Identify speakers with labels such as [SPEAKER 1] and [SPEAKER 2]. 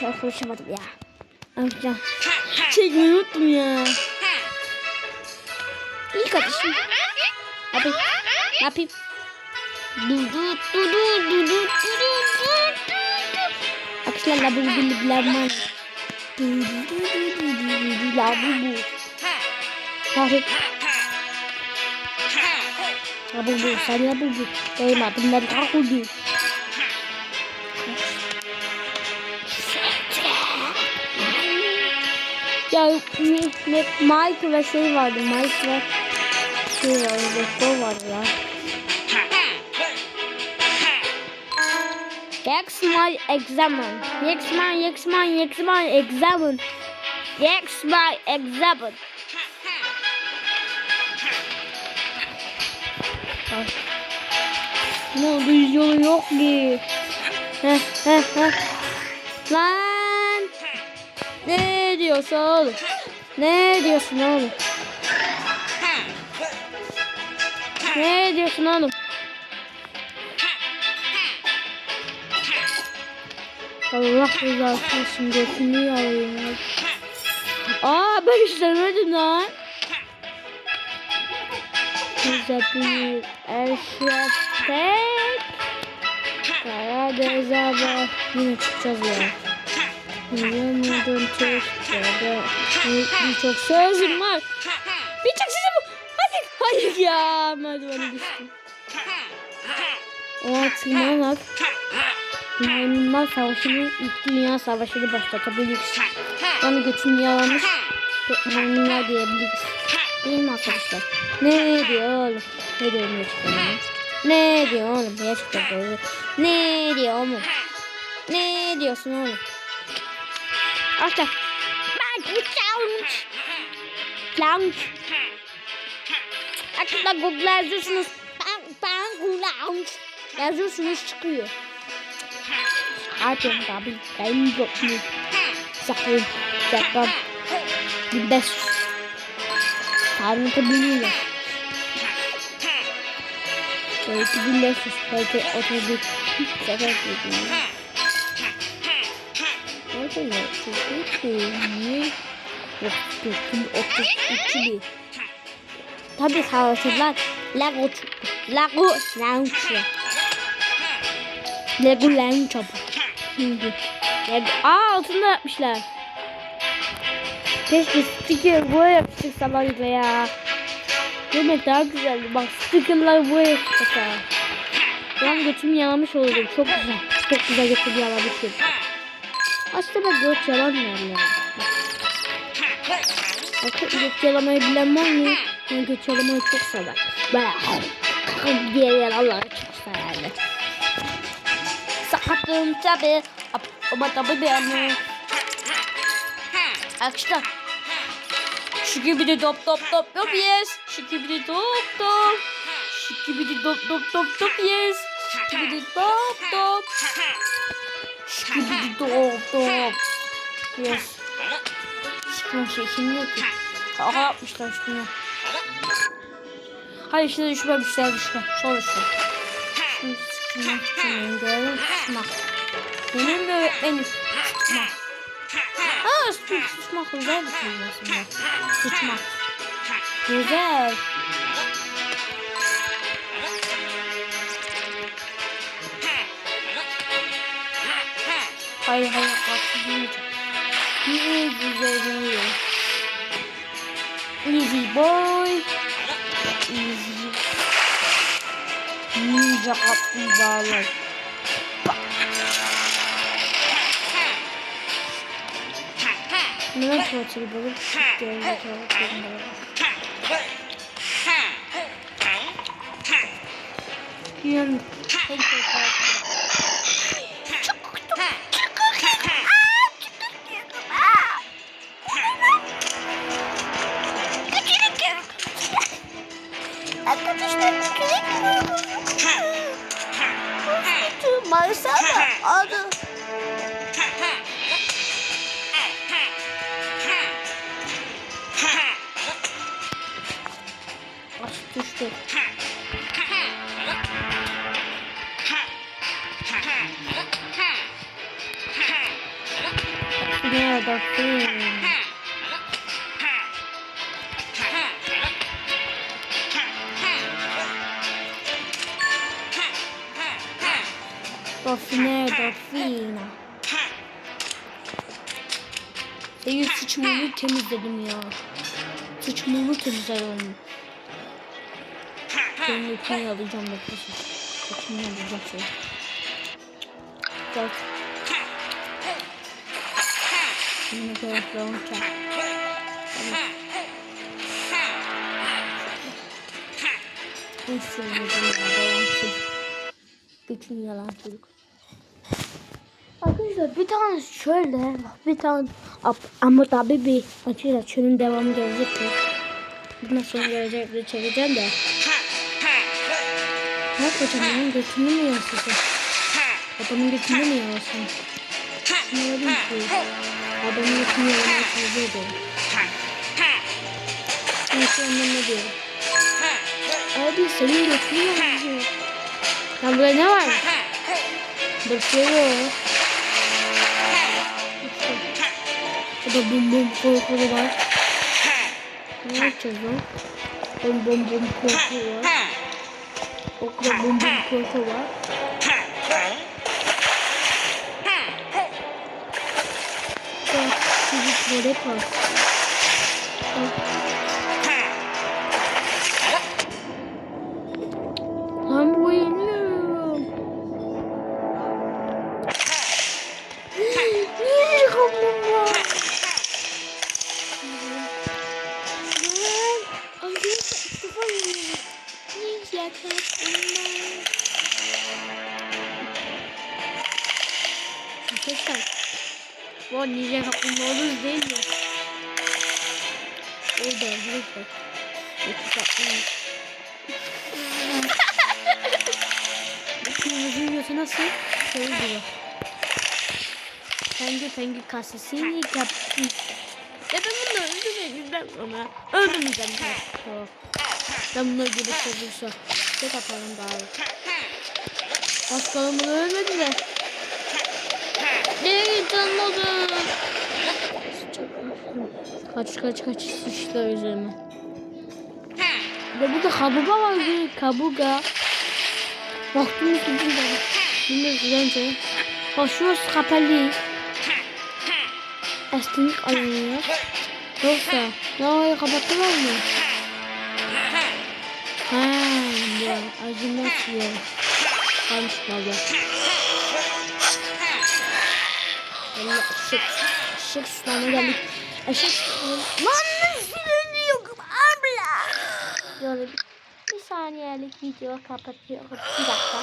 [SPEAKER 1] Sonra konuşamadım ya. Arkadaşlar. Çekmeyi unuttum ya. İyi kardeşim. Abi ne yapayım? Arkadaşlar labu bu libler man. Labu bu. Tarık. Labu bu. Sen labu bu. Benim adım da labu bu. Ya Mike ve şey vardı. Mike ve şey vardı. Doktor vardı ya. My examine. My, next my examine. My examine. Ne oldu yolu yok ki. Heh heh heh. Lan. Ne diyorsun oğlum? Ne diyorsun oğlum? Ne diyorsun oğlum? Allah rızası için götünü alayım. Aa ben istemedim lan. Bize bir eşref tek. Karadeniz abi. Yine çıkacağız ya. Yürüyemiyordum Türkiye'de. Birçok sözüm var. Birçok sözüm. Hadi. Hayır ya. Merdiveni düştüm. O tırmanarak Maymunlar Savaşı'nın ilk Dünya Savaşı'nı başlatabiliriz. Onu götünü yalamış maymunlar diyebiliriz. Değil mi arkadaşlar? Ne diyor oğlum? Ne diyor gerçekten? Ne diyor oğlum? Gerçekten doğru. Ne diyor oğlum? Ne diyorsun oğlum? Arkadaşlar. Ben uçağımç. Plank. Arkadaşlar Google yazıyorsunuz. Ben, ben uçağımç. Yazıyorsunuz çıkıyor. Hadi abi. Ben yok mu? Sakın. Sakın. Bir de anlatabiliyorum. Belki 1500, belki 31, 800 böyle çocuk köyünü yaptım 32 bin. Tabii savaşırlar. Lego Lego Launcher. Lego Launcher. Şimdi. Lego. Aa altında yapmışlar. Keşke sticker buraya yapıştık sabahıyla ya. Demek daha güzeldi. Bak stickerlar buraya yapıştık. Ben götüm yalamış olacak. Çok güzel. Çok güzel götüm yalamışım. Aslında göç yalan derler. Bakın göç yalamayı bilen var mı? Ben göç yalamayı çok sever. Bayağı diye yalanları çok severdi. Sakatım tabi. Ama tabi beğenmiyorum. Arkadaşlar. Şükübidi top top top top yes. Şükübidi top top. Şükübidi top top top top yes. Şükübidi top top. Dop dop. Yes. Şunun şeklini yok ki. Aha yapmışlar üstüne. Hayır şimdi düşme düşme düşme. Sol üstüne. Şimdi sıkma sıkmayın görelim sıkma. Benim de öğretmenim sıkma. Aa sıkma güzel bir şey aslında. Sıkma. Güzel. Hayır hayır haksız. Easy baby. Easy boy. Easy. Ninja kaplumbağalar. Neden tuvaletini balık diğerine tuvaletini balık.
[SPEAKER 2] Yarın. Çok güzel. Bağırsana. Adı.
[SPEAKER 1] Aç düştü. Yeah, the thing. Dolfine dolfina. Senin sıçmamı temizledim ya. Sıçmamı temizledim. Senin yükünü alacağım beklesin. Yükünü alacağım seni. Dört. Şimdi taraflarını çek. Bu sürü yalan Bütün yalan çocuk. Arkadaşlar bir tane şöyle bir tane ama tabi bir açıyla şunun devamı gelecek mi? Bundan sonra gelecek bir çekeceğim de. Ne yapacağım onun götünü mü yansısın? Adamın götünü mü yansın? Ne yapayım ki? Adamın götünü yansın tercih ederim. Neyse ondan ne diyorum? Abi senin götünü yansın. Lan burada ne var? Şey yok. Burada bum bum korkulu var. Ne yapacağız lan? Bum bum bum korku var. Okula bum bum korku var. Bak çocuklar hep Arkadaşlar. Bu ninja kaplumbağa oluruz değil mi? Orada arkadaşlar. Çok tatlı. Kırmızı götü nasıl? Şey gibi. Pengi pengi kasesini yaptım. Ya ben bunu öldürmeyeceğim ona. Öldürmeyeceğim. Yok. Ben bunları gibi çözülse. Tek atarım daha. Başkanım bunu ölmedi de. Oğlum? Kaç kaç kaç sıçtı üzerime. Ve burada kabuga var bir kabuga. Baktım üstüne de. Bilmiyoruz bence. Bak şurası kapalı. Estinlik alanı. Yoksa ya orayı kapattılar mı? Ha, ya acımak ya. Kalmış baba. Allah şık şık sınavına geldik. Eşek Lan nasıl yok abla? Bir, bir saniyelik video kapatıyorum. Bir dakika.